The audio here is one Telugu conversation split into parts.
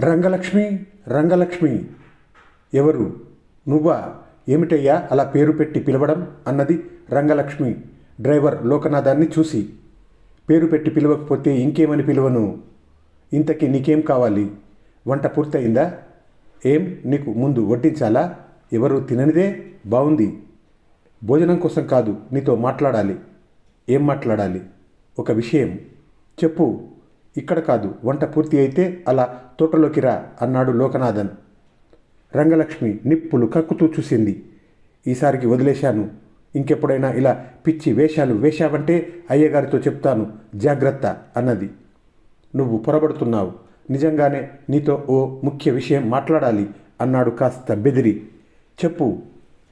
రంగలక్ష్మి రంగలక్ష్మి. ఎవరు? నువ్వా? ఏమిటయ్యా అలా పేరు పెట్టి పిలవడం అన్నది రంగలక్ష్మి. డ్రైవర్ లోకనాథాన్ని చూసి పేరు పెట్టి పిలవకపోతే ఇంకేమని పిలవను? ఇంతకీ నీకేం కావాలి? వంట పూర్తయిందా? ఏం? నీకు ముందు వడ్డించాలా? ఎవరు తిననిదే? బాగుంది భోజనం కోసం కాదు నీతో మాట్లాడాలి. ఏం మాట్లాడాలి? ఒక విషయం చెప్పు. ఇక్కడ కాదు వంట పూర్తి అయితే అలా తోటలోకి రా అన్నాడు లోకనాథన్. రంగలక్ష్మి నిప్పులు కక్కుతూ చూసింది. ఈసారికి వదిలేశాను. ఇంకెప్పుడైనా ఇలా పిచ్చి వేషాలు వేశావంటే అయ్యగారితో చెప్తాను జాగ్రత్త అన్నది. నువ్వు పొరబడుతున్నావు. నిజంగానే నీతో ఓ ముఖ్య విషయం మాట్లాడాలి అన్నాడు కాస్త బెదిరి. చెప్పు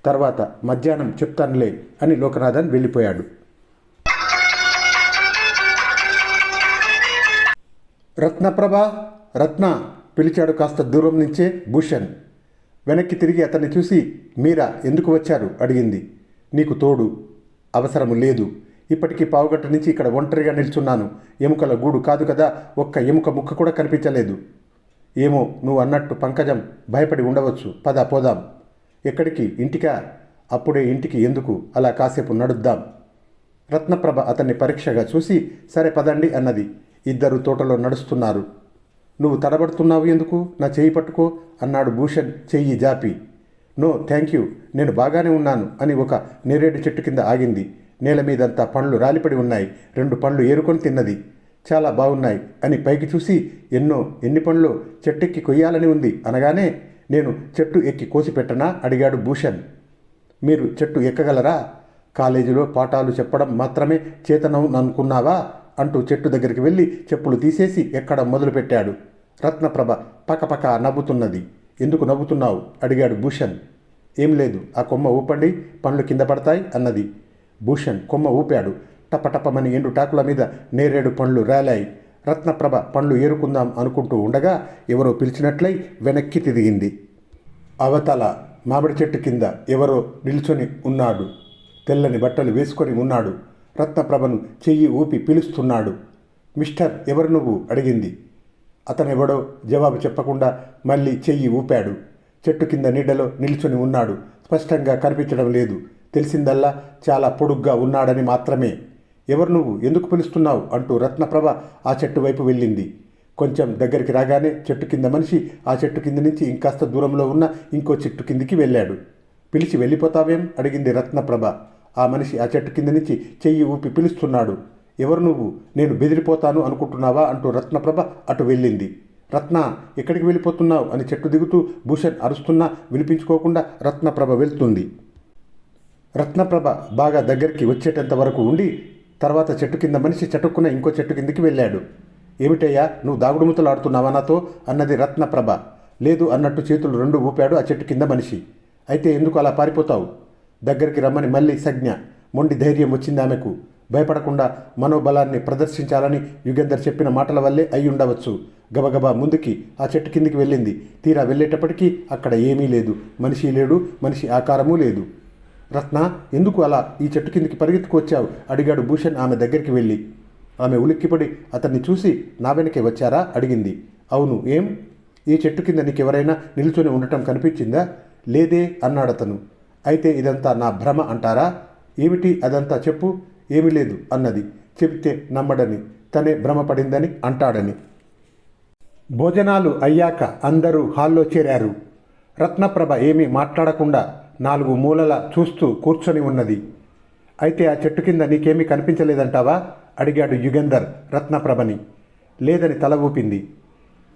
తర్వాత మధ్యాహ్నం చెప్తానులే అని లోకనాథన్ వెళ్ళిపోయాడు. రత్నప్రభ రత్న పిలిచాడు కాస్త దూరం నుంచే భూషణ్. వెనక్కి తిరిగి అతన్ని చూసి మీరా ఎందుకు వచ్చారు? అడిగింది. నీకు తోడు. అవసరము లేదు. ఇప్పటికీ పావుగట్ట నుంచి ఇక్కడ ఒంటరిగా నిల్చున్నాను. ఎముకల గూడు కాదు కదా ఒక్క ఎముక ముక్క కూడా కనిపించలేదు. ఏమో నువ్వు అన్నట్టు పంకజం భయపడి ఉండవచ్చు. పద పోదాం. ఎక్కడికి? ఇంటికా? అప్పుడే ఇంటికి ఎందుకు? అలా కాసేపు నడుద్దాం. రత్నప్రభ అతన్ని పరీక్షగా చూసి సరే పదండి అన్నది. ఇద్దరు తోటలో నడుస్తున్నారు. నువ్వు తడబడుతున్నావు ఎందుకు? నా చెయ్యి పట్టుకో అన్నాడు భూషణ్ చెయ్యి జాపి. No thank you. నేను బాగానే ఉన్నాను అని ఒక నేరేడు చెట్టు కింద ఆగింది. నేల మీదంతా పండ్లు రాలిపడి ఉన్నాయి. రెండు పండ్లు ఏరుకొని తిన్నది. చాలా బాగున్నాయి అని పైకి చూసి ఎన్నో ఎన్ని పండ్లు? చెట్టెక్కి కొయ్యాలని ఉంది అనగానే నేను చెట్టు ఎక్కి కోసి పెట్టనా అడిగాడు భూషణ్. మీరు చెట్టు ఎక్కగలరా? కాలేజీలో పాఠాలు చెప్పడం మాత్రమే చేతనం అనుకున్నావా అంటూ చెట్టు దగ్గరికి వెళ్ళి చెప్పులు తీసేసి ఎక్కడం మొదలుపెట్టాడు. రత్నప్రభ పకపక నవ్వుతున్నది. ఎందుకు నవ్వుతున్నావు? అడిగాడు భూషణ్. ఏం లేదు ఆ కొమ్మ ఊపండి పండ్లు కింద పడతాయి అన్నది. భూషణ్ కొమ్మ ఊపాడు. టపటపమని ఎండు టాకుల మీద నేరేడు పండ్లు రాలాయి. రత్నప్రభ పండ్లు ఏరుకుందాం అనుకుంటూ ఉండగా ఎవరో పిలిచినట్లయి వెనక్కి తిరిగింది. అవతల మామిడి చెట్టు కింద ఎవరో నిల్చొని ఉన్నాడు. తెల్లని బట్టలు వేసుకొని ఉన్నాడు. రత్నప్రభను చెయ్యి ఊపి పిలుస్తున్నాడు. మిస్టర్ ఎవరు నువ్వు? అడిగింది. అతనెవడో జవాబు చెప్పకుండా మళ్ళీ చెయ్యి ఊపాడు. చెట్టు కింద నీడలో నిల్చొని ఉన్నాడు. స్పష్టంగా కనిపించడం లేదు. తెలిసిందల్లా చాలా పొడుగ్గా ఉన్నాడని మాత్రమే. ఎవరు నువ్వు? ఎందుకు పిలుస్తున్నావు? అంటూ రత్నప్రభ ఆ చెట్టు వైపు వెళ్ళింది. కొంచెం దగ్గరికి రాగానే చెట్టు కింద మనిషి ఆ చెట్టు కింద నుంచి ఇంకాస్త దూరంలో ఉన్న ఇంకో చెట్టు కిందికి వెళ్ళాడు. పిలిచి వెళ్ళిపోతావేం? అడిగింది రత్నప్రభ. ఆ మనిషి ఆ చెట్టు కింద నుంచి చెయ్యి ఊపి పిలుస్తున్నాడు. ఎవరు నువ్వు? నేను బెదిరిపోతాను అనుకుంటున్నావా? అంటూ రత్నప్రభ అటు వెళ్ళింది. రత్న ఎక్కడికి వెళ్ళిపోతున్నావు? అని చెట్టు దిగుతూ భూషణ్ అరుస్తున్నా వినిపించుకోకుండా రత్నప్రభ వెళ్తుంది. రత్నప్రభ బాగా దగ్గరికి వచ్చేటంత వరకు ఉండి తర్వాత చెట్టు కింద మనిషి చటుక్కున ఇంకో చెట్టు కిందికి వెళ్ళాడు. ఏమిటయ్యా నువ్వు దాగుడుముతలు ఆడుతున్నావా నాతో? అన్నది రత్నప్రభ. లేదు అన్నట్టు చేతులు రెండు ఊపాడు ఆ చెట్టు కింద మనిషి. అయితే ఎందుకు అలా పారిపోతావు? దగ్గరికి రమ్మని మళ్ళీ సజ్ఞ. మొండి ధైర్యం వచ్చింది ఆమెకు. భయపడకుండా మనోబలాన్ని ప్రదర్శించాలని యుగేందర్ చెప్పిన మాటల వల్లే అయి ఉండవచ్చు. గబగబా ముందుకి ఆ చెట్టు కిందికి వెళ్ళింది. తీరా వెళ్ళేటప్పటికీ అక్కడ ఏమీ లేదు. మనిషి లేడు మనిషి ఆకారమూ లేదు. రత్న ఎందుకు అలా ఈ చెట్టు కిందికి పరిగెత్తుకొచ్చావు? అడిగాడు భూషణ్ ఆమె దగ్గరికి వెళ్ళి. ఆమె ఉలిక్కిపడి అతన్ని చూసి నా వెనకే వచ్చారా? అడిగింది. అవును ఏం? ఈ చెట్టు కింద నీకెవరైనా నిల్చొని ఉండటం కనిపించిందా? లేదే అన్నాడతను. అయితే ఇదంతా నా భ్రమ అంటారా? ఏమిటి అదంతా చెప్పు? ఏమీ లేదు అన్నది. చెబితే నమ్మడని తనే భ్రమపడిందని అంటాడని. భోజనాలు అయ్యాక అందరూ హాల్లో చేరారు. రత్నప్రభ ఏమీ మాట్లాడకుండా నాలుగు మూలల చూస్తూ కూర్చొని ఉన్నది. అయితే ఆ చెట్టు కింద నీకేమీ కనిపించలేదంటావా? అడిగాడు యుగంధర్ రత్నప్రభని. లేదని తల ఊపింది.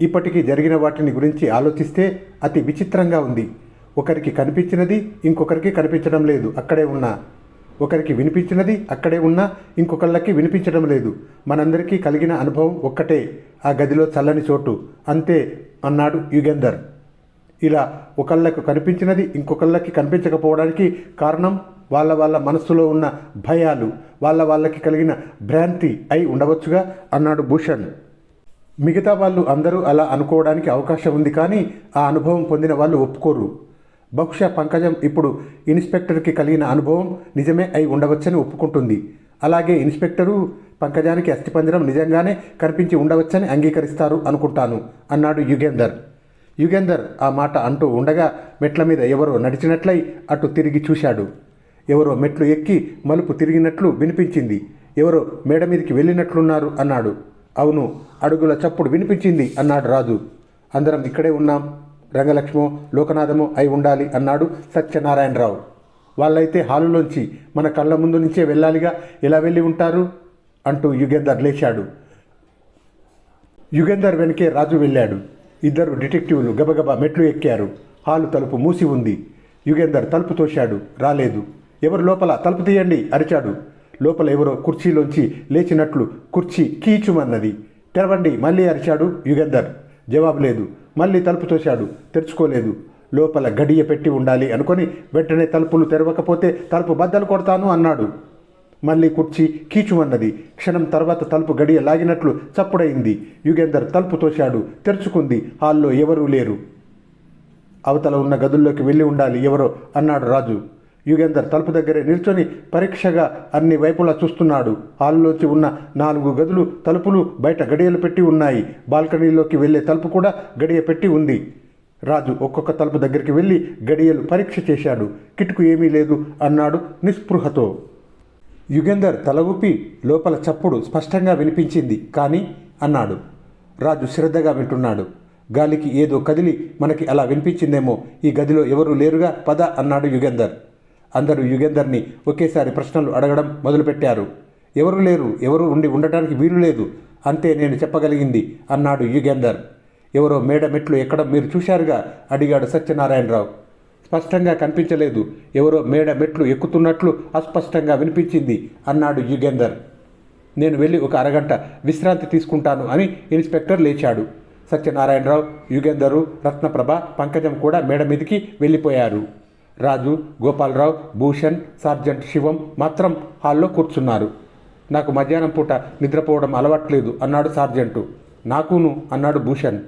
ఇప్పటికీ జరిగిన వాటిని గురించి ఆలోచిస్తే అతి విచిత్రంగా ఉంది. ఒకరికి కనిపించినది ఇంకొకరికి కనిపించడం లేదు అక్కడే ఉన్నా. ఒకరికి వినిపించినది అక్కడే ఉన్నా ఇంకొకళ్ళకి వినిపించడం లేదు. మనందరికీ కలిగిన అనుభవం ఒక్కటే ఆ గదిలో చల్లని చోటు. అంతే అన్నాడు యుగేందర్. ఇలా ఒకళ్ళకు కనిపించినది ఇంకొకళ్ళకి కనిపించకపోవడానికి కారణం వాళ్ళ వాళ్ళ మనస్సులో ఉన్న భయాలు వాళ్ళ వాళ్ళకి కలిగిన భ్రాంతి అయి ఉండవచ్చుగా అన్నాడు భూషణ్. మిగతా వాళ్ళు అందరూ అలా అనుకోవడానికి అవకాశం ఉంది కానీ ఆ అనుభవం పొందిన వాళ్ళు ఒప్పుకోరు. బహుశా పంకజం ఇప్పుడు ఇన్స్పెక్టర్కి కలిగిన అనుభవం నిజమే అయి ఉండవచ్చని ఒప్పుకుంటుంది. అలాగే ఇన్స్పెక్టరు పంకజానికి అస్థిపంజరం నిజంగానే కనిపించి ఉండవచ్చని అంగీకరిస్తారు అనుకుంటాను అన్నాడు యుగేందర్. యుగేందర్ ఆ మాట అంటూ ఉండగా మెట్ల మీద ఎవరో నడిచినట్లయి అటు తిరిగి చూశాడు. ఎవరో మెట్లు ఎక్కి మలుపు తిరిగినట్లు వినిపించింది. ఎవరో మేడ మీదకి వెళ్ళినట్లున్నారు అన్నాడు. అవును అడుగుల చప్పుడు వినిపించింది అన్నాడు రాజు. అందరం ఇక్కడే ఉన్నాం. రంగలక్ష్మో లోకనాథమో అయి ఉండాలి అన్నాడు సత్యనారాయణరావు. వాళ్ళైతే హాలులోంచి మన కళ్ళ ముందు నుంచే వెళ్ళాలిగా ఎలా వెళ్ళి ఉంటారు? అంటూ యుగేందర్ లేచాడు. యుగేందర్ వెనకే రాజు వెళ్ళాడు. ఇద్దరు డిటెక్టివ్లు గబగబా మెట్లు ఎక్కారు. హాలు తలుపు మూసి ఉంది. యుగేందర్ తలుపు తోశాడు. రాలేదు. ఎవరు లోపల? తలుపు తీయండి అరిచాడు. లోపల ఎవరో కుర్చీలోంచి లేచినట్లు కుర్చీ కీచుమన్నది. తెరవండి మళ్ళీ అరిచాడు యుగేందర్. జవాబు లేదు. మళ్ళీ తలుపు తోశాడు. తెరుచుకోలేదు. లోపల గడియ పెట్టి ఉండాలి అనుకొని వెంటనే తలుపులు తెరవకపోతే తలుపు బద్దలు కొడతాను అన్నాడు. మళ్ళీ కుర్చీ కీచుమన్నది క్షణం తర్వాత తలుపు గడియ లాగినట్లు చప్పుడైంది. యుగేందర్ తలుపు తోశాడు. తెరుచుకుంది. హాల్లో ఎవరూ లేరు. అవతల ఉన్న గదుల్లోకి వెళ్ళి ఉండాలి ఎవరో అన్నాడు రాజు. యుగేందర్ తలుపు దగ్గరే నిల్చొని పరీక్షగా అన్ని వైపులా చూస్తున్నాడు. హాల్లోంచి ఉన్న నాలుగు గదులు తలుపులు బయట గడియలు పెట్టి ఉన్నాయి. బాల్కనీలోకి వెళ్ళే తలుపు కూడా గడియ పెట్టి ఉంది. రాజు ఒక్కొక్క తలుపు దగ్గరికి వెళ్ళి గడియలు పరీక్ష చేశాడు. కిటుకు ఏమీ లేదు అన్నాడు నిస్పృహతో. యుగేందర్ తల ఊపి లోపల చప్పుడు స్పష్టంగా వినిపించింది. కానీ అన్నాడు రాజు శ్రద్ధగా వింటున్నాడు. గాలికి ఏదో కదిలి మనకి అలా వినిపించిందేమో. ఈ గదిలో ఎవరు లేరుగా? పద అన్నాడు యుగేందర్. అందరూ యుగేందర్ని ఒకేసారి ప్రశ్నలు అడగడం మొదలుపెట్టారు. ఎవరు లేరు ఎవరు ఉండి ఉండటానికి వీలు లేదు అంతే నేను చెప్పగలిగింది అన్నాడు యుగేందర్. ఎవరో మేడ మెట్లు ఎక్కడం మీరు చూశారుగా? అడిగాడు సత్యనారాయణరావు. స్పష్టంగా కనిపించలేదు. ఎవరో మేడ మెట్లు ఎక్కుతున్నట్లు అస్పష్టంగా వినిపించింది అన్నాడు యుగేందర్. నేను వెళ్ళి ఒక అరగంట విశ్రాంతి తీసుకుంటాను అని ఇన్స్పెక్టర్ లేచాడు. సత్యనారాయణరావు యుగేందరు రత్నప్రభ పంకజం కూడా మేడ మీదికి వెళ్ళిపోయారు. రాజు గోపాలరావు భూషణ్ సార్జెంట్ శివం మాత్రం హాల్లో కూర్చున్నారు. నాకు మధ్యాహ్నం పూట నిద్రపోవడం అలవాట్లేదు అన్నాడు సార్జెంటు. నాకును అన్నాడు భూషణ్.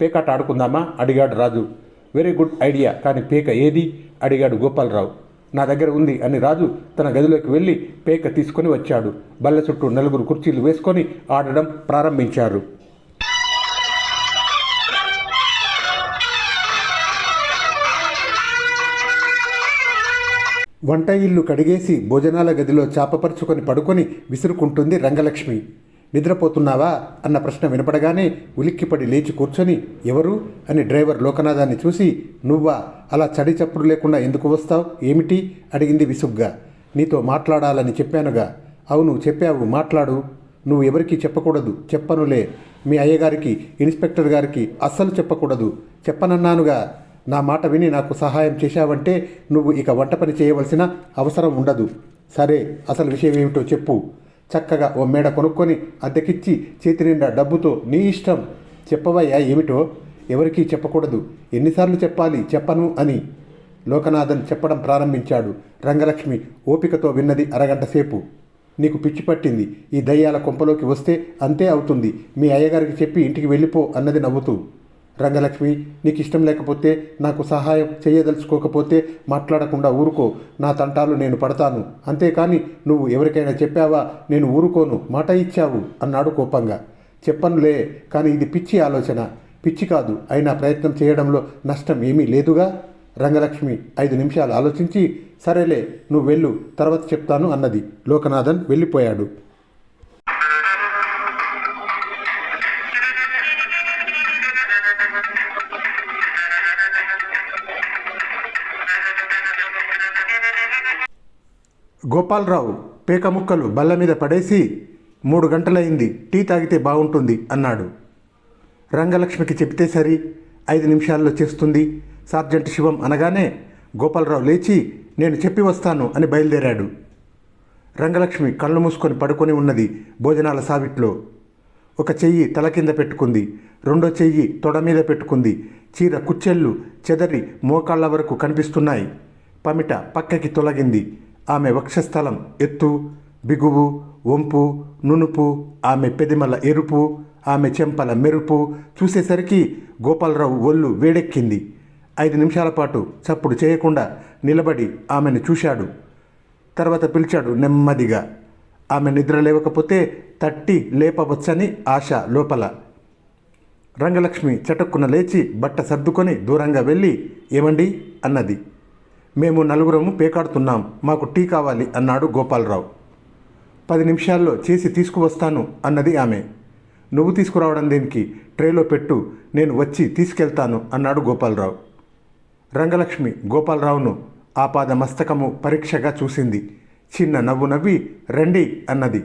పేకాట ఆడుకుందామా? అడిగాడు రాజు. వెరీ గుడ్ ఐడియా కానీ పేక ఏది? అడిగాడు గోపాలరావు. నా దగ్గర ఉంది అని రాజు తన గదిలోకి వెళ్ళి పేక తీసుకొని వచ్చాడు. బల్ల చుట్టూ నలుగురు కుర్చీలు వేసుకొని ఆడడం ప్రారంభించారు. వంట ఇల్లు కడిగేసి భోజనాల గదిలో చాపపరుచుకొని పడుకొని విసురుకుంటుంది రంగలక్ష్మి. నిద్రపోతున్నావా? అన్న ప్రశ్న వినపడగానే ఉలిక్కిపడి లేచి కూర్చొని ఎవరు? అని డ్రైవర్ లోకనాథాన్ని చూసి నువ్వా? అలా చడి చప్పుడు లేకుండా ఎందుకు వస్తావు? ఏమిటి? అడిగింది విసుగ్గా. నీతో మాట్లాడాలని చెప్పానుగా. అవును చెప్పావు మాట్లాడు. నువ్వు ఎవరికీ చెప్పకూడదు చెప్పనులే. మీ అయ్యగారికి ఇన్స్పెక్టర్ గారికి అస్సలు చెప్పకూడదు. చెప్పనన్నానుగా. నా మాట విని నాకు సహాయం చేశావంటే నువ్వు ఇక వంట పని చేయవలసిన అవసరం ఉండదు. సరే అసలు విషయం ఏమిటో చెప్పు. చక్కగా ఓ మేడ కొనుక్కొని అద్దెకిచ్చి చేతి నిండా డబ్బుతో నీ ఇష్టం. చెప్పవయ్యా ఏమిటో? ఎవరికీ చెప్పకూడదు. ఎన్నిసార్లు చెప్పాలి? చెప్పను అని. లోకనాథన్ చెప్పడం ప్రారంభించాడు. రంగలక్ష్మి ఓపికతో విన్నది అరగంట సేపు. నీకు పిచ్చి పట్టింది. ఈ దయ్యాల కొంపలోకి వస్తే అంతే అవుతుంది. మీ అయ్యగారికి చెప్పి ఇంటికి వెళ్ళిపో అన్నది నవ్వుతూ. రంగలక్ష్మి నీకు ఇష్టం లేకపోతే నాకు సహాయం చేయదలుచుకోకపోతే మాట్లాడకుండా ఊరుకో. నా తంటాలు నేను పడతాను. అంతేకాని నువ్వు ఎవరికైనా చెప్పావా? నేను ఊరుకోను. మాట ఇచ్చావు అన్నాడు కోపంగా. చెప్పనులే కానీ ఇది పిచ్చి ఆలోచన. పిచ్చి కాదు అయినా ప్రయత్నం చేయడంలో నష్టం ఏమీ లేదుగా? రంగలక్ష్మి ఐదు నిమిషాలు ఆలోచించి సరేలే నువ్వు వెళ్ళు తర్వాత చెప్తాను అన్నది. లోకనాథన్ వెళ్ళిపోయాడు. గోపాలరావు పేకముక్కలు బల్ల మీద పడేసి మూడు గంటలైంది టీ తాగితే బాగుంటుంది అన్నాడు. రంగలక్ష్మికి చెప్తే సరి ఐదు నిమిషాల్లో చేస్తుంది. సార్జెంట్ శివం అనగానే గోపాలరావు లేచి నేను చెప్పి వస్తాను అని బయలుదేరాడు. రంగలక్ష్మి కళ్ళు మూసుకొని పడుకొని ఉన్నది భోజనాల సావిట్లో. ఒక చెయ్యి తల కింద పెట్టుకుంది రెండో చెయ్యి తొడ మీద పెట్టుకుంది. చీర కుచ్చెళ్ళు చెదరి మోకాళ్ళ వరకు కనిపిస్తున్నాయి. పమిట పక్కకి తొలగింది. ఆమె వక్షస్థలం ఎత్తు బిగువు వంపు నునుపు ఆమె పెదిమల ఎరుపు ఆమె చెంపల మెరుపు చూసేసరికి గోపాలరావు ఒళ్ళు వేడెక్కింది. ఐదు నిమిషాల పాటు చప్పుడు చేయకుండా నిలబడి ఆమెను చూశాడు. తర్వాత పిలిచాడు నెమ్మదిగా. ఆమె నిద్ర లేవకపోతే తట్టి లేపవచ్చని ఆశ లోపల. రంగలక్ష్మి చటుక్కున లేచి బట్ట సర్దుకొని దూరంగా వెళ్ళి ఏమండి? అన్నది. మేము నలుగురము పేకాడుతున్నాం. మాకు టీ కావాలి అన్నాడు గోపాలరావు. పది నిమిషాల్లో చేసి తీసుకువస్తాను అన్నది ఆమె. నువ్వు తీసుకురావడం దేనికి? ట్రేలో పెట్టు నేను వచ్చి తీసుకెళ్తాను అన్నాడు గోపాలరావు. రంగలక్ష్మి గోపాలరావును ఆపాద మస్తకము పరీక్షగా చూసింది. చిన్న నవ్వు నవ్వి రండి అన్నది.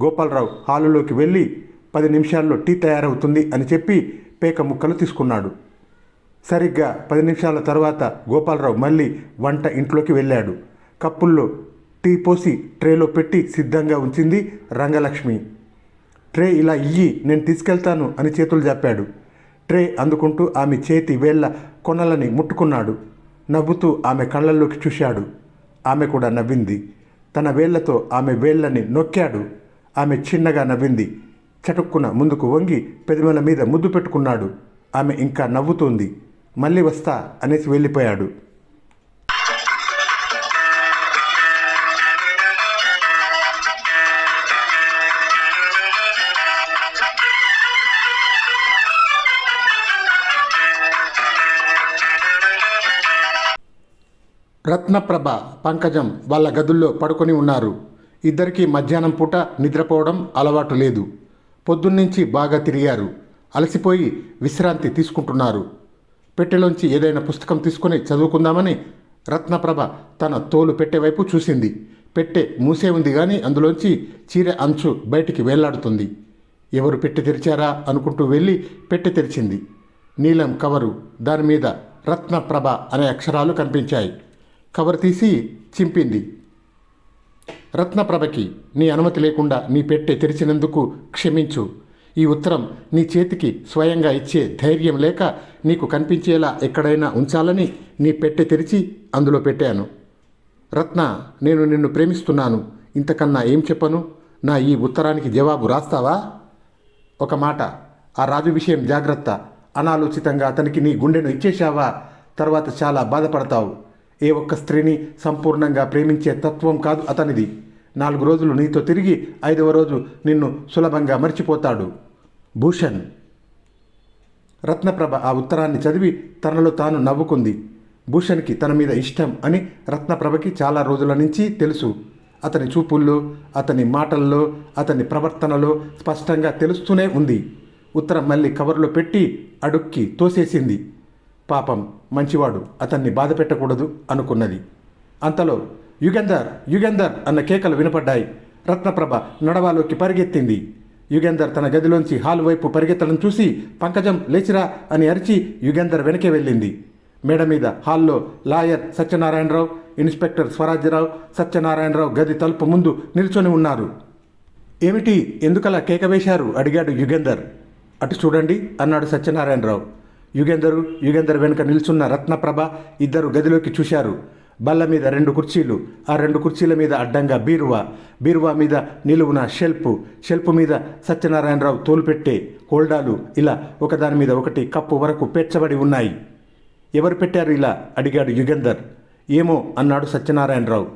గోపాలరావు హాలులోకి వెళ్ళి పది నిమిషాల్లో టీ తయారవుతుంది అని చెప్పి పేక ముక్కలు తీసుకున్నాడు. సరిగ్గా పది నిమిషాల తర్వాత గోపాలరావు మళ్ళీ వంట ఇంట్లోకి వెళ్ళాడు. కప్పుల్లో టీ పోసి ట్రేలో పెట్టి సిద్ధంగా ఉంచింది రంగలక్ష్మి. ట్రే ఇలా ఇయ్యి నేను తీసుకెళ్తాను అని చేతులు చెప్పాడు ట్రే అందుకుంటూ ఆమె చేతి వేళ్ళ కొనలని ముట్టుకున్నాడు. నవ్వుతూ ఆమె కళ్ళల్లోకి చూశాడు. ఆమె కూడా నవ్వింది. తన వేళ్ళతో ఆమె వేళ్ళని నొక్కాడు. ఆమె చిన్నగా నవ్వింది. చటుక్కున ముందుకు వంగి పెదవుల మీద ముద్దు పెట్టుకున్నాడు. ఆమె ఇంకా నవ్వుతోంది. మళ్ళీ వస్తా అనేసి వెళ్ళిపోయాడు. రత్నప్రభ పంకజం వాళ్ళ గదుల్లో పడుకొని ఉన్నారు. ఇద్దరికీ మధ్యాహ్నం పూట నిద్రపోవడం అలవాటు లేదు. పొద్దున్నుంచి బాగా తిరిగారు. అలసిపోయి విశ్రాంతి తీసుకుంటున్నారు. పెట్టెలోంచి ఏదైనా పుస్తకం తీసుకొని చదువుకుందామని రత్నప్రభ తన తోలు పెట్టే వైపు చూసింది. పెట్టె మూసే ఉంది కానీ అందులోంచి చీర అంచు బయటికి వేలాడుతుంది ఎవరు పెట్టె తెరిచారా అనుకుంటూ వెళ్ళి పెట్టె తెరిచింది. నీలం కవరు దాని మీద రత్నప్రభ అనే అక్షరాలు కనిపించాయి. కవర్ తీసి చింపింది. రత్నప్రభకి నీ అనుమతి లేకుండా నీ పెట్టె తెరిచినందుకు క్షమించు. ఈ ఉత్తరం నీ చేతికి స్వయంగా ఇచ్చే ధైర్యం లేక నీకు కనిపించేలా ఎక్కడైనా ఉంచాలని నీ పెట్టె తెరిచి అందులో పెట్టాను. రత్న నేను నిన్ను ప్రేమిస్తున్నాను. ఇంతకన్నా ఏం చెప్పను? నా ఈ ఉత్తరానికి జవాబు రాస్తావా? ఒక మాట ఆ రాజు విషయం జాగ్రత్త. అనాలోచితంగా అతనికి నీ గుండెను ఇచ్చేశావా? తర్వాత చాలా బాధపడతావు. ఏ ఒక్క స్త్రీని సంపూర్ణంగా ప్రేమించే తత్వం కాదు అతనిది. నాలుగు రోజులు నీతో తిరిగి ఐదవ రోజు నిన్ను సులభంగా మర్చిపోతాడు. భూషణ్. రత్నప్రభ ఆ ఉత్తరాన్ని చదివి తనలో తాను నవ్వుకుంది. భూషణ్కి తన మీద ఇష్టం అని రత్నప్రభకి చాలా రోజుల నుంచి తెలుసు. అతని చూపుల్లో అతని మాటల్లో అతని ప్రవర్తనలో స్పష్టంగా తెలుస్తూనే ఉంది. ఉత్తరం మళ్ళీ కవర్లో పెట్టి అడుక్కి తోసేసింది. పాపం మంచివాడు అతన్ని బాధ పెట్టకూడదు అనుకున్నది. అంతలో యుగంధర్ యుగంధర్ అన్న కేకలు వినపడ్డాయి. రత్నప్రభ నడవాలోకి పరిగెత్తింది. యుగేందర్ తన గదిలోంచి హాల్ వైపు పరిగెత్తడం చూసి పంకజం లేచిరా అని అరిచి యుగేందర్ వెనకే వెళ్ళింది. మేడ మీద హాల్లో లాయర్ సత్యనారాయణరావు ఇన్స్పెక్టర్ స్వరాజ్యరావు సత్యనారాయణరావు గది తలుపు ముందు నిల్చొని ఉన్నారు. ఏమిటి? ఎందుకలా కేక వేశారు? అడిగాడు యుగేందర్. అటు చూడండి అన్నాడు సత్యనారాయణరావు. యుగేందరు యుగేందర్ వెనుక నిల్చున్న రత్నప్రభ ఇద్దరు గదిలోకి చూశారు. బల్ల మీద రెండు కుర్చీలు ఆ రెండు కుర్చీల మీద అడ్డంగా బీరువా బీరువా మీద నిలువున షెల్ఫ్ షెల్ఫ్ మీద సత్యనారాయణరావు తోలుపెట్టే హోల్డాలు ఇలా ఒకదాని మీద ఒకటి కప్పు వరకు పేర్చబడి ఉన్నాయి. ఎవరు పెట్టారు ఇలా? అడిగాడు యుగేందర్ ఏమో అన్నాడు సత్యనారాయణరావు.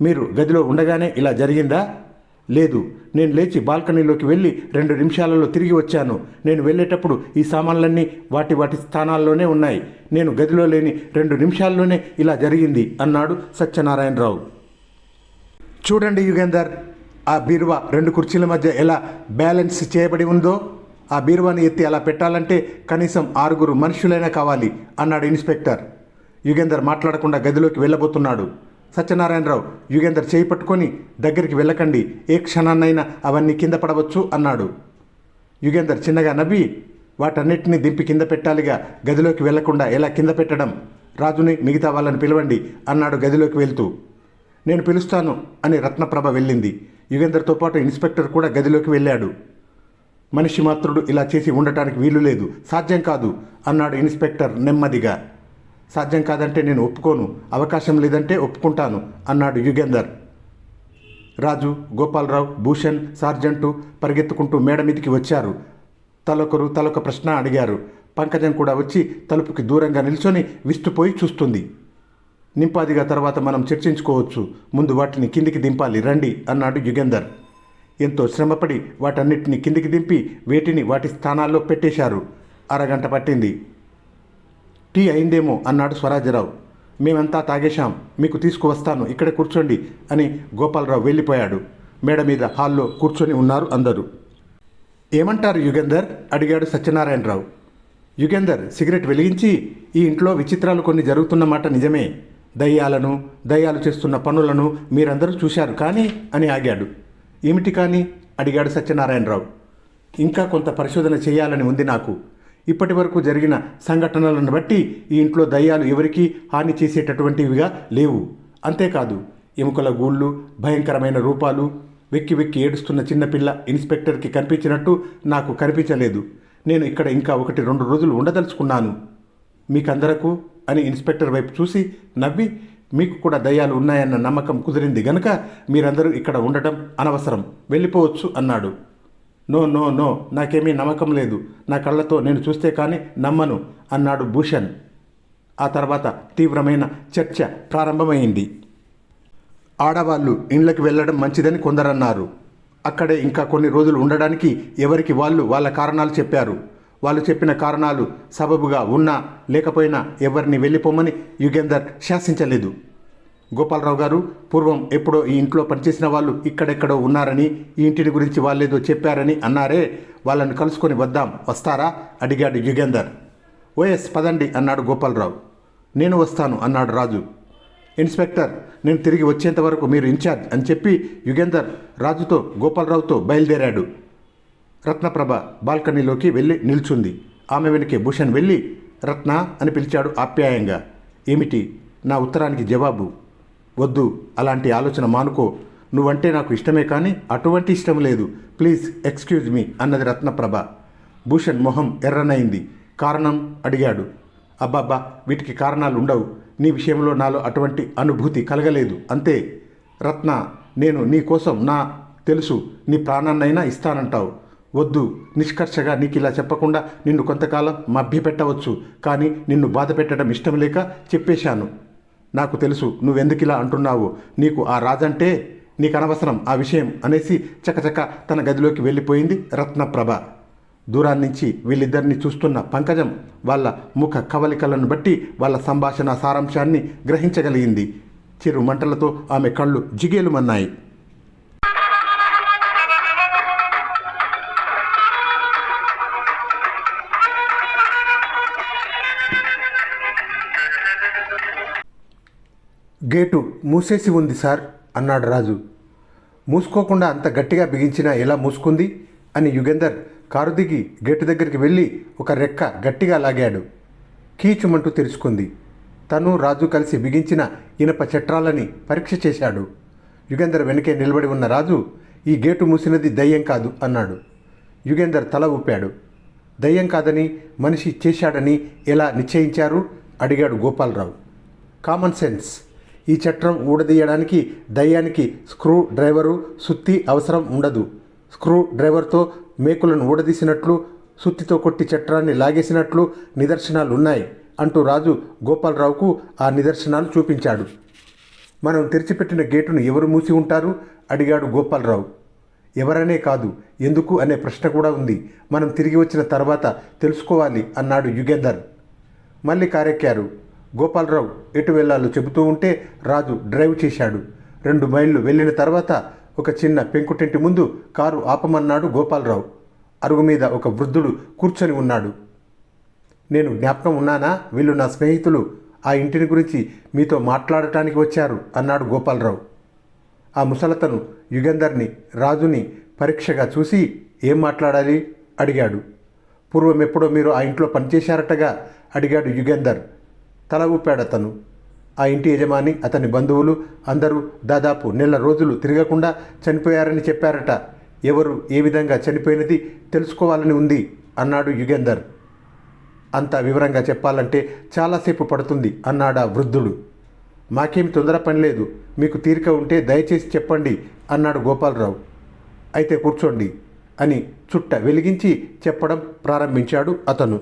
మీరు గదిలో ఉండగానే ఇలా జరిగిందా? లేదు. నేను లేచి బాల్కనీలోకి వెళ్ళి రెండు నిమిషాలలో తిరిగి వచ్చాను. నేను వెళ్ళేటప్పుడు ఈ సామాన్లన్నీ వాటి వాటి స్థానాల్లోనే ఉన్నాయి. నేను గదిలో లేని రెండు నిమిషాల్లోనే ఇలా జరిగింది అన్నాడు సత్యనారాయణరావు. చూడండి యుగేందర్ ఆ బీరువా రెండు కుర్చీల మధ్య ఎలా బ్యాలెన్స్ చేయబడి ఉందో? ఆ బీరువాని ఎత్తి అలా పెట్టాలంటే కనీసం ఆరుగురు మనుషులైనా కావాలి అన్నాడు ఇన్స్పెక్టర్. యుగేందర్ మాట్లాడకుండా గదిలోకి వెళ్ళబోతున్నాడు. సత్యనారాయణరావు యుగేందర్ చేయి పట్టుకొని దగ్గరికి వెళ్ళకండి ఏ క్షణాన్నైనా అవన్నీ కింద పడవచ్చు అన్నాడు. యుగేందర్ చిన్నగా నవ్వి వాటన్నిటిని దింపి కింద పెట్టాలిగా గదిలోకి వెళ్ళకుండా ఎలా కింద పెట్టడం? రాజుని మిగతా వాళ్ళని పిలవండి అన్నాడు గదిలోకి వెళ్తూ. నేను పిలుస్తాను అని రత్నప్రభ వెళ్ళింది. యుగేందర్తో పాటు ఇన్స్పెక్టర్ కూడా గదిలోకి వెళ్ళాడు. మనిషి మాత్రుడు ఇలా చేసి ఉండటానికి వీలు లేదు సాధ్యం కాదు అన్నాడు ఇన్స్పెక్టర్ నెమ్మదిగా. సాధ్యం కాదంటే నేను ఒప్పుకోను అవకాశం లేదంటే ఒప్పుకుంటాను అన్నాడు యుగేందర్. రాజు గోపాలరావు భూషణ్ సార్జెంటు పరిగెత్తుకుంటూ మేడ మీదికి వచ్చారు. తలొకరు తలొక ప్రశ్న అడిగారు. పంకజం కూడా వచ్చి తలుపుకి దూరంగా నిల్చొని విస్తుపోయి చూస్తుంది. నింపాదిగా తర్వాత మనం చర్చించుకోవచ్చు. ముందు వాటిని కిందికి దింపాలి రండి అన్నాడు యుగేందర్. ఎంతో శ్రమపడి వాటన్నిటిని కిందికి దింపి వేటిని వాటి స్థానాల్లో పెట్టేశారు. అరగంట పట్టింది. టీ అయిందేమో అన్నాడు స్వరాజ్యరావు. మేమంతా తాగేశాం మీకు తీసుకువస్తాను ఇక్కడే కూర్చోండి అని గోపాలరావు వెళ్ళిపోయాడు. మేడ మీద హాల్లో కూర్చొని ఉన్నారు అందరూ. ఏమంటారు యుగేందర్ అడిగాడు సత్యనారాయణరావు. యుగేందర్ సిగరెట్ వెలిగించి ఈ ఇంట్లో విచిత్రాలు కొన్ని జరుగుతున్న మాట నిజమే. దయ్యాలను దయ్యాలు చేస్తున్న పనులను మీరందరూ చూశారు కానీ అని ఆగాడు. ఏమిటి కానీ? అడిగాడు సత్యనారాయణరావు. ఇంకా కొంత పరిశోధన చేయాలని ఉంది నాకు. ఇప్పటి వరకు జరిగిన సంఘటనలను బట్టి ఈ ఇంట్లో దయ్యాలు ఎవరికీ హాని చేసేటటువంటివిగా లేవు. అంతేకాదు ఎముకల గూళ్ళు భయంకరమైన రూపాలు వెక్కి వెక్కి ఏడుస్తున్న చిన్నపిల్ల ఇన్స్పెక్టర్కి కనిపించినట్టు నాకు కనిపించలేదు. నేను ఇక్కడ ఇంకా ఒకటి రెండు రోజులు ఉండదలుచుకున్నాను. మీకందరకు అని ఇన్స్పెక్టర్ వైపు చూసి నవ్వి మీకు కూడా దయ్యాలు ఉన్నాయన్న నమ్మకం కుదిరింది గనక మీరందరూ ఇక్కడ ఉండటం అనవసరం. వెళ్ళిపోవచ్చు అన్నాడు. నో నో నో నాకేమీ నమ్మకం లేదు. నా కళ్ళతో నేను చూస్తే కానీ నమ్మను అన్నాడు భూషణ్. ఆ తర్వాత తీవ్రమైన చర్చ ప్రారంభమైంది. ఆడవాళ్ళు ఇండ్లకి వెళ్ళడం మంచిదని కొందరన్నారు. అక్కడే ఇంకా కొన్ని రోజులు ఉండడానికి ఎవరికి వాళ్ళు వాళ్ళ కారణాలు చెప్పారు. వాళ్ళు చెప్పిన కారణాలు సబబుగా ఉన్నా లేకపోయినా ఎవరిని వెళ్ళిపోమని యుగేందర్ శాసించలేదు. గోపాలరావు గారు పూర్వం ఎప్పుడో ఈ ఇంట్లో పనిచేసిన వాళ్ళు ఇక్కడెక్కడో ఉన్నారని ఈ ఇంటిని గురించి వాళ్ళేదో చెప్పారని అన్నారే వాళ్ళని కలుసుకొని వద్దాం వస్తారా? అడిగాడు యుగేందర్. ఓఎస్ పదండి అన్నాడు గోపాలరావు. నేను వస్తాను అన్నాడు రాజు. ఇన్స్పెక్టర్ నేను తిరిగి వచ్చేంత వరకు మీరు ఇన్ఛార్జ్ అని చెప్పి యుగేందర్ రాజుతో గోపాలరావుతో బయలుదేరాడు. రత్నప్రభ బాల్కనీలోకి వెళ్ళి నిల్చుంది. ఆమె వెనుకే భూషణ్ వెళ్ళి రత్న అని పిలిచాడు ఆప్యాయంగా. ఏమిటి? నా ఉత్తరానికి జవాబు. వద్దు అలాంటి ఆలోచన మానుకో. నువ్వంటే నాకు ఇష్టమే కానీ అటువంటి ఇష్టం లేదు. ప్లీజ్ ఎక్స్క్యూజ్ మీ అన్నది రత్నప్రభ. భూషణ్ మొహం ఎర్రనైంది. కారణం అడిగాడు. అబ్బాబ్బా వీటికి కారణాలు ఉండవు. నీ విషయంలో నాలో అటువంటి అనుభూతి కలగలేదు. అంతే. రత్న నేను నీ కోసం నా తెలుసు. నీ ప్రాణాన్నైనా ఇస్తానంటావు. వద్దు. నిష్కర్షగా నీకు ఇలా చెప్పకుండా నిన్ను కొంతకాలం మభ్యపెట్టవచ్చు. కానీ నిన్ను బాధ పెట్టడం ఇష్టం లేక చెప్పేశాను. నాకు తెలుసు నువ్వెందుకు ఇలా అంటున్నావు? నీకు ఆ రాజంటే నీకు అనవసరం ఆ విషయం అనేసి చకచక తన గదిలోకి వెళ్ళిపోయింది రత్నప్రభ. దూరాన్నించి వీళ్ళిద్దరిని చూస్తున్న పంకజం వాళ్ళ ముఖ కవలికలను బట్టి వాళ్ళ సంభాషణ సారాంశాన్ని గ్రహించగలిగింది. చిరు మంటలతో ఆమె కళ్ళు జిగేలుమన్నాయి. గేటు మూసేసి ఉంది సార్ అన్నాడు రాజు. మూసుకోకుండా అంత గట్టిగా బిగించినా ఎలా మూసుకుంది? అని యుగేందర్ కారు దిగి గేటు దగ్గరికి వెళ్ళి ఒక రెక్క గట్టిగా లాగాడు. కీచుమంటూ తెరుచుకుంది తను రాజు కలిసి బిగించిన ఇనప చట్రాలని పరీక్ష చేశాడు. యుగేందర్ వెనకే నిలబడి ఉన్న రాజు ఈ గేటు మూసినది దయ్యం కాదు అన్నాడు. యుగేందర్ తల ఊపాడు. దయ్యం కాదని మనిషి చేశాడని ఎలా నిశ్చయించారు? అడిగాడు గోపాలరావు. Common sense. ఈ చట్రం ఊడదీయడానికి దయ్యానికి స్క్రూ డ్రైవరు సుత్తి అవసరం ఉండదు. స్క్రూ డ్రైవర్తో మేకులను ఊడదీసినట్లు సుత్తితో కొట్టి చట్రాన్ని లాగేసినట్లు నిదర్శనాలు ఉన్నాయి అంటూ రాజు గోపాలరావుకు ఆ నిదర్శనాలు చూపించాడు. మనం తెరిచిపెట్టిన గేటును ఎవరు మూసి ఉంటారు? అడిగాడు గోపాలరావు. ఎవరనే కాదు ఎందుకు అనే ప్రశ్న కూడా ఉంది. మనం తిరిగి వచ్చిన తర్వాత తెలుసుకోవాలి అన్నాడు యుగేందర్. మళ్ళీ కారెక్కారు. గోపాలరావు ఎటు వెళ్ళాలో చెబుతూ ఉంటే రాజు డ్రైవ్ చేశాడు. రెండు మైళ్ళు వెళ్ళిన తర్వాత ఒక చిన్న పెంకుటింటి ముందు కారు ఆపమన్నాడు గోపాలరావు. అరుగు మీద ఒక వృద్ధుడు కూర్చొని ఉన్నాడు. నేను జ్ఞాపకం ఉన్నానా? వీళ్ళు నా స్నేహితులు. ఆ ఇంటిని గురించి మీతో మాట్లాడటానికి వచ్చారు అన్నాడు గోపాలరావు. ఆ ముసలతను యుగంధర్ని రాజుని పరీక్షగా చూసి ఏం మాట్లాడాలి? అడిగాడు. పూర్వం ఎప్పుడో మీరు ఆ ఇంట్లో పనిచేశారటగా? అడిగాడు యుగంధర్. తల ఊపాడు అతను ఆ ఇంటి యజమాని అతని బంధువులు అందరూ దాదాపు నెల రోజులు తిరగకుండా చనిపోయారని చెప్పారట. ఎవరు ఏ విధంగా చనిపోయినది తెలుసుకోవాలని ఉంది అన్నాడు యుగేందర్. అంత వివరంగా చెప్పాలంటే చాలాసేపు పడుతుంది అన్నాడా వృద్ధుడు. మాకేం తొందర పని లేదు మీకు తీరిక ఉంటే దయచేసి చెప్పండి అన్నాడు గోపాలరావు. అయితే కూర్చోండి అని చుట్ట వెలిగించి చెప్పడం ప్రారంభించాడు అతను.